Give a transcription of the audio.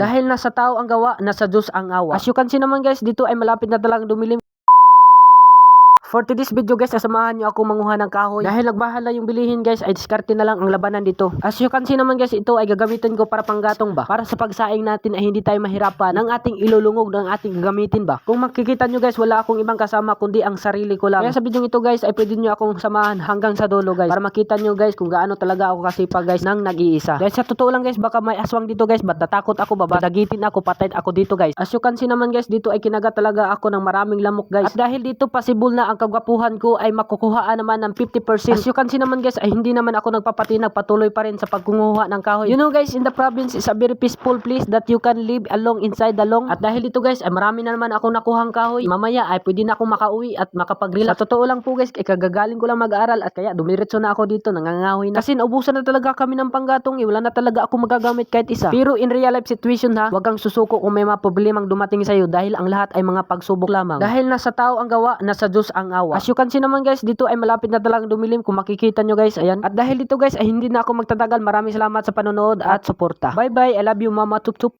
Dahil nasa tao ang gawa, nasa Diyos ang awa. As you can see naman guys, dito ay malapit na talagang dumilim. For today's video guys, sasamahan nyo ako manguha ng kahoy. Dahil nagmahal na yung bilihin guys, ay diskarte na lang ang labanan dito. As you can see naman guys, ito ay gagamitin ko para panggatong ba? Para sa pagsaing natin ay hindi tayo mahirapan ng ating ilulungog ng ating gagamitin ba? Kung makikita nyo guys, wala akong ibang kasama kundi ang sarili ko lang. Kaya sa video ito guys, ay pwede nyo akong samahan hanggang sa dulo guys. Para makita nyo guys kung gaano talaga ako kasipag guys nang nag-iisa. Guys, sa totoo lang guys, baka may aswang dito guys, ba't natakot ako ba? Badagitin ako, patay ako dito guys. As you can see naman guys, dito ay kinagat talaga ako ng maraming lamok guys. At dahil dito possible na ang kagwapuhan ko ay makukuhaan naman ng 50%. As you can see naman guys, ay hindi naman ako nagpapati, nagpatuloy pa rin sa pagkunguha ng kahoy. You know guys, in the province is a very peaceful place that you can live along inside the long. At dahil dito guys, ay marami na naman ako nakuhang kahoy. Mamaya ay pwede na akong makauwi at makapag-relax. Sa totoo lang po guys, ay kagagaling ko lang mag-aral at kaya dumiretso na ako dito, nangangahoy na. Kasi naubusan na talaga kami ng panggatong, eh, wala na talaga ako magagamit kahit isa. Pero in real life situation ha, wag kang susuko kung may mga problemang dumating sa'yo dahil ang lahat ay mga pagsubok lamang. Dahil nasa tao ang gawa, nasa Diyos ang awa. As you can see naman guys, dito ay malapit na talagang dumilim kung makikita nyo guys, ayan. At dahil dito guys, ay hindi na ako magtatagal. Maraming salamat sa panonood at suporta. Bye bye, I love you mama, tup tup.